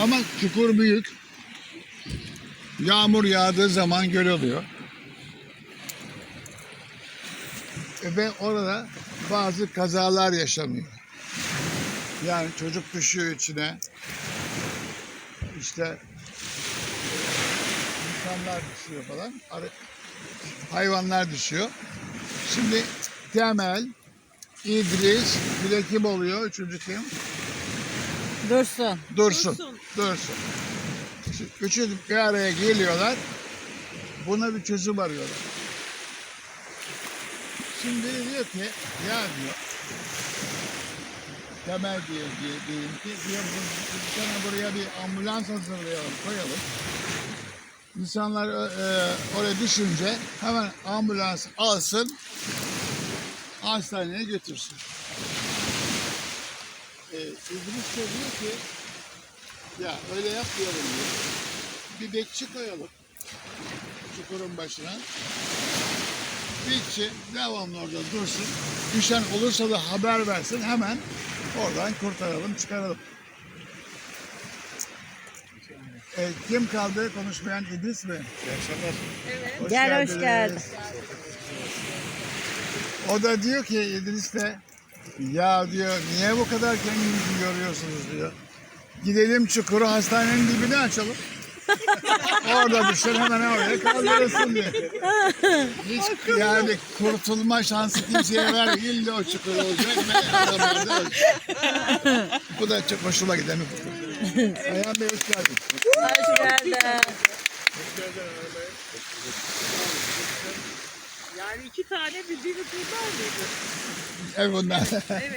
Ama çukur büyük. Yağmur yağdığı zaman göl oluyor. E, Ve orada bazı kazalar yaşanıyor. Yani çocuk düşüyor içine. İşte insanlar düşüyor falan. Hayvanlar düşüyor. Şimdi Temel, İdris, bir de kim oluyor? Üçüncü kim? Dursun. Dursun. Dursun. Dursun. Üçü bir araya geliyorlar. Buna bir çözüm arıyorlar. Şimdi diyor ki ya diyor Temel diyor diye diyelim ki diyor bir tane buraya bir ambulans hazırlayalım koyalım. İnsanlar e, oraya düşünce hemen ambulans alsın hastaneye götürsün. E, İdris de diyor ki ya öyle yapmayalım diyor. Bir bekçi koyalım çukurun başına. Bekçi devamlı orada dursun. Düşen olursa da haber versin hemen oradan kurtaralım çıkaralım. E, kim kaldı konuşmayan İdris mi? Evet. Hoş Gel, hoş geldin. O da diyor ki İdris de ya diyor niye bu kadar kendinizi yoruyorsunuz diyor. Gidelim çukuru hastanenin dibine açalım. Orada düşer hemen oraya kaldırırsın diyor. Hiç yani kurtulma şansı kimseye ver. İlle o çukur olacak ve. Bu da çok hoşuma giden bir fotoğraf. Ayhan Bey hoş geldin. Hoş geldin. Yani iki tane bildiğiniz bunlar mıydı? Evet bunlar.